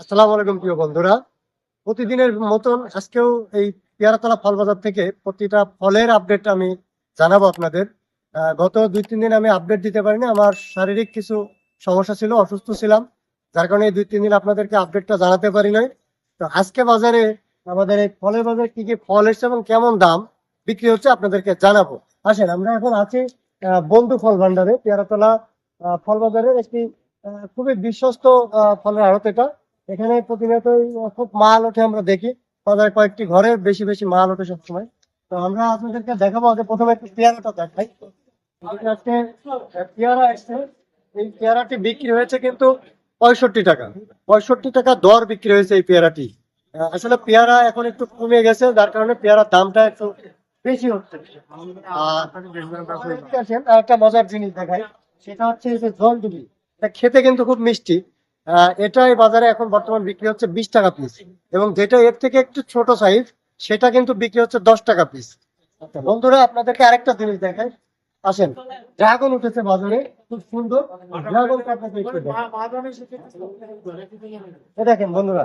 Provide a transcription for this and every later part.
আসসালামু আলাইকুম, প্রিয় বন্ধুরা। প্রতিদিনের মতন আজকেও এই পেয়ারাতলা ফল বাজার থেকে প্রতিটা ফলের আপডেট আমি জানাব আপনাদের। গত দুই, তিন দিন আমি আপডেট দিতে পারিনি। আমার শারীরিক কিছু সমস্যা ছিল, অসুস্থ ছিলাম। যার কারণে এই দুই, তিন দিন আপনাদেরকে আপডেটটা জানাতে পারি নাই। তো আজকে বাজারে আমাদের এই ফলের বাজারে কি কি ফল এসছে এবং কেমন দাম বিক্রি হচ্ছে আপনাদেরকে জানাব। আসেন, আমরা এখন আছি বন্ধু ফল ভান্ডারে, পেয়ারাতলা ফল বাজারের একটি খুবই বিশ্বস্ত ফলের আড়ত এটা। এখানে প্রতিনিয়তই খুব মাল ওঠে আমরা দেখি। বাজারে কয়েকটি ঘরে বেশি বেশি মাল ওঠে সবসময়। তো আমরা আপনাদেরকে দেখাবো আগে প্রথমে একটু পেয়ারাটা দেখাই। আহ, পেয়ারা এসছে। এই পেয়ারাটি বিক্রি হয়েছে কিন্তু পঁয়ষট্টি টাকা। পঁয়ষট্টি টাকা দর বিক্রি হয়েছে এই পেয়ারাটি। আসলে পেয়ারা এখন একটু কমে গেছে যার কারণে পেয়ারার দামটা একটু বেশি হচ্ছে। আর একটা মজার জিনিস দেখাই সেটা হচ্ছে যে খেতে কিন্তু খুব মিষ্টি। আহ, এটা বাজারে এখন বর্তমান বিক্রি হচ্ছে বিশ টাকা পিস এবং যেটা এর থেকে একটু ছোট সাইজ সেটা কিন্তু বিক্রি হচ্ছে দশ টাকা পিস বন্ধুরা আপনাদেরকে আরেকটা জিনিস দেখাই। আসেন ড্রাগন উঠেছে বাজারে খুব সুন্দর। ড্রাগন দেখেন বন্ধুরা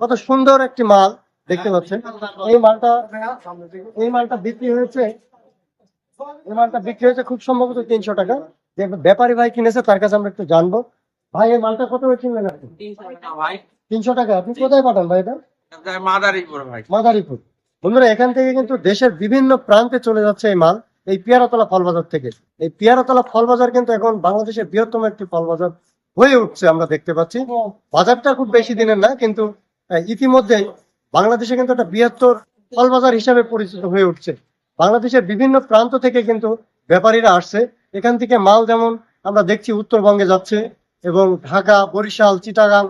কত সুন্দর একটি মাল দেখতে পাচ্ছেন। এই মালটা এই মালটা বিক্রি হয়েছে এই মালটা বিক্রি হয়েছে খুব সম্ভবত তিনশো টাকা। যে ব্যাপারী ভাই কিনেছে তার কাছে আমরা একটু জানব। ভাই এই মালটা কত কিনলেন আপনি? ভাই। তিনশো টাকা। আপনি কোথায় পাঠান ভাই এটা? মাদারীপুর ভাই। মাদারীপুর। বন্ধুরা এখান থেকে কিন্তু দেশের বিভিন্ন প্রান্তে চলে যাচ্ছে এই মাল এই পিয়ারাতলা ফল বাজার থেকে। এই পিয়ারাতলা ফল বাজার কিন্তু এখন বাংলাদেশের বৃহত্তম একটি ফল বাজার হয়ে উঠছে আমরা দেখতে পাচ্ছি। বাজারটা খুব বেশি দিনের না কিন্তু ইতিমধ্যে বাংলাদেশে কিন্তু একটা বৃহত্তর ফল বাজার হিসাবে পরিচিত হয়ে উঠছে। বাংলাদেশের বিভিন্ন প্রান্ত থেকে কিন্তু ব্যাপারীরা আসছে। এখান থেকে মাল যেমন আমরা দেখছি উত্তরবঙ্গে যাচ্ছে এবং ঢাকা, বরিশাল, চিটাগাং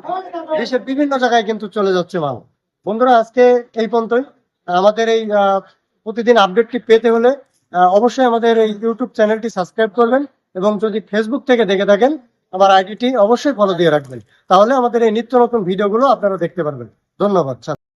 দেশের বিভিন্ন জায়গায় কিন্তু চলে যাচ্ছে মাল। বন্ধুরা, আজকে এই পর্যন্তই। আমাদের এই প্রতিদিন আপডেটটি পেতে হলে অবশ্যই আমাদের এই ইউটিউব চ্যানেলটি সাবস্ক্রাইব করবেন এবং যদি ফেসবুক থেকে দেখে থাকেন, আমার আইডিটি অবশ্যই ফলো দিয়ে রাখবেন। তাহলে আমাদের এই নিত্য নতুন ভিডিওগুলো আপনারা দেখতে পারবেন। ধন্যবাদ